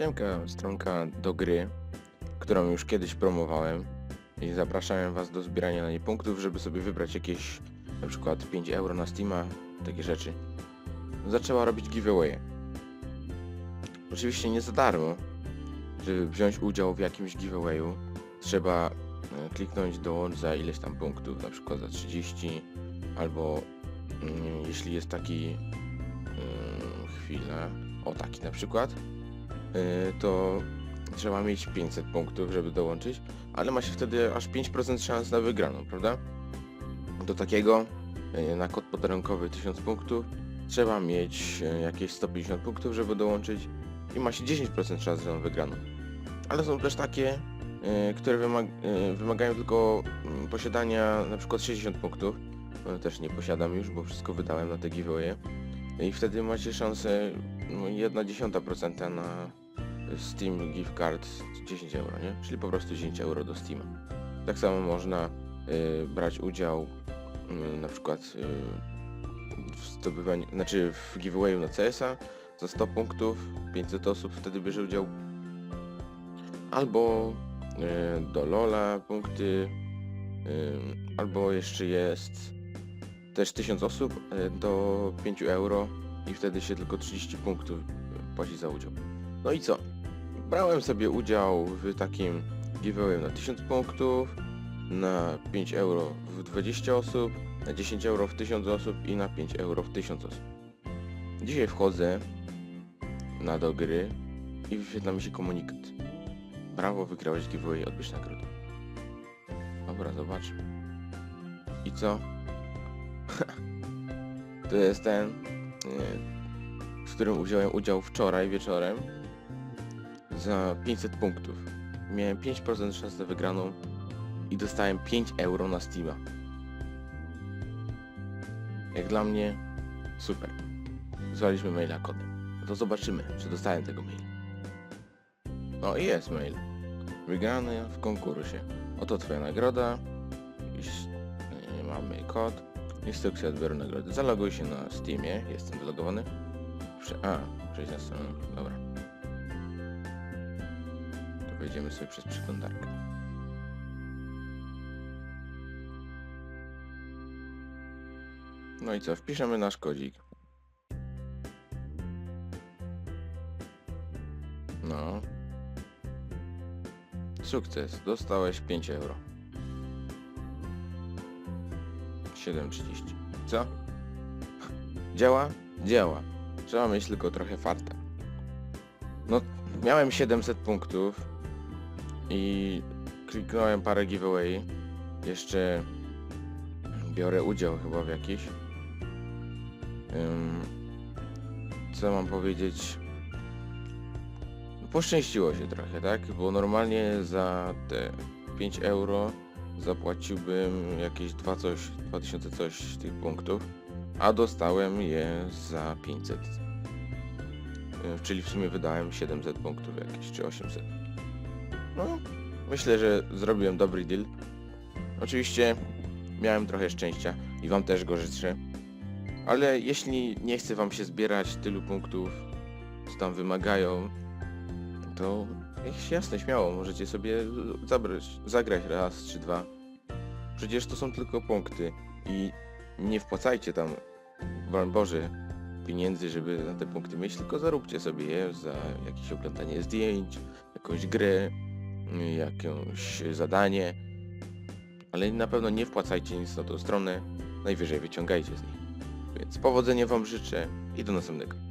Ciemka stronka do gry, którą już kiedyś promowałem i zapraszałem was do zbierania na niej punktów, żeby sobie wybrać jakieś na przykład 5 euro na Steama, takie rzeczy. Zaczęła robić giveawaye. Oczywiście nie za darmo. Żeby wziąć udział w jakimś giveawayu trzeba e, kliknąć dołącz za ileś tam punktów, na przykład za 30 albo mm, jeśli jest taki mm, chwila, o taki na przykład, to trzeba mieć 500 punktów, żeby dołączyć, ale ma się wtedy aż 5% szans na wygraną, prawda? Do takiego y, na kod podarunkowy 1000 punktów trzeba mieć y, jakieś 150 punktów, żeby dołączyć i ma się 10% szans na wygraną. Ale są też takie, które wymag wymagają tylko mm, posiadania na przykład 60 punktów. Też nie posiadam już, bo wszystko wydałem na te giveawaye. I wtedy macie szansę no, 1 dziesiąta procenta na Steam Gift Card 10 euro, nie? Czyli po prostu 10 euro do Steama. Tak samo można y, brać udział y, na przykład y, w zdobywaniu, znaczy w giveawayu na CS-a za 100 punktów, 500 osób wtedy bierze udział. Albo y, do LoLa punkty, y, albo jeszcze jest też 1000 osób y, do 5 euro i wtedy się tylko 30 punktów y, płaci za udział. No i co? Brałem sobie udział w takim giveaway na 1000 punktów, na 5 euro w 20 osób, na 10 euro w 1000 osób i na 5 euro w 1000 osób. Dzisiaj wchodzę na do gry i wyświetla mi się komunikat. Brawo, wygrałeś giveaway, odbierz nagrodę. Dobra, zobaczmy. I co? to jest ten, w którym wziąłem udział wczoraj wieczorem za 500 punktów. Miałem 5% szans na wygraną i dostałem 5 euro na Steama. Jak dla mnie super. Wysłaliśmy maila kodem. No to zobaczymy, czy dostałem tego maila. No i jest mail. Wygrany w konkursie. Oto twoja nagroda. Iż, yy, mamy kod. Instrukcja odbioru nagrody. Zaloguj się na Steamie. Jestem zalogowany. Prze A, przejść na stronę. Dobra. To wejdziemy sobie przez przeglądarkę. No i co? Wpiszemy nasz kodzik. No. Sukces. Dostałeś 5 euro. 7,30. Co? Działa? Działa. Trzeba mieć tylko trochę farta. No, miałem 700 punktów i kliknąłem parę giveaway. Jeszcze biorę udział chyba w jakiś. Ym, co mam powiedzieć? Poszczęściło się trochę, tak? Bo normalnie za te 5 euro zapłaciłbym jakieś 2 coś, 2000 coś tych punktów, a dostałem je za 500. Yy, Czyli w sumie wydałem 700 punktów jakieś, czy 800. No, myślę, że zrobiłem dobry deal. Oczywiście miałem trochę szczęścia i wam też go życzę. Ale jeśli nie chce wam się zbierać tylu punktów, co tam wymagają, to jasne, śmiało, możecie sobie zabrać, zagrać raz czy dwa. Przecież to są tylko punkty i nie wpłacajcie tam, broń Boże, pieniędzy, żeby na te punkty mieć, tylko zaróbcie sobie je za jakieś oglądanie zdjęć, jakąś grę, jakieś zadanie, ale na pewno nie wpłacajcie nic na tą stronę, najwyżej wyciągajcie z niej. Więc powodzenia Wam życzę i do następnego.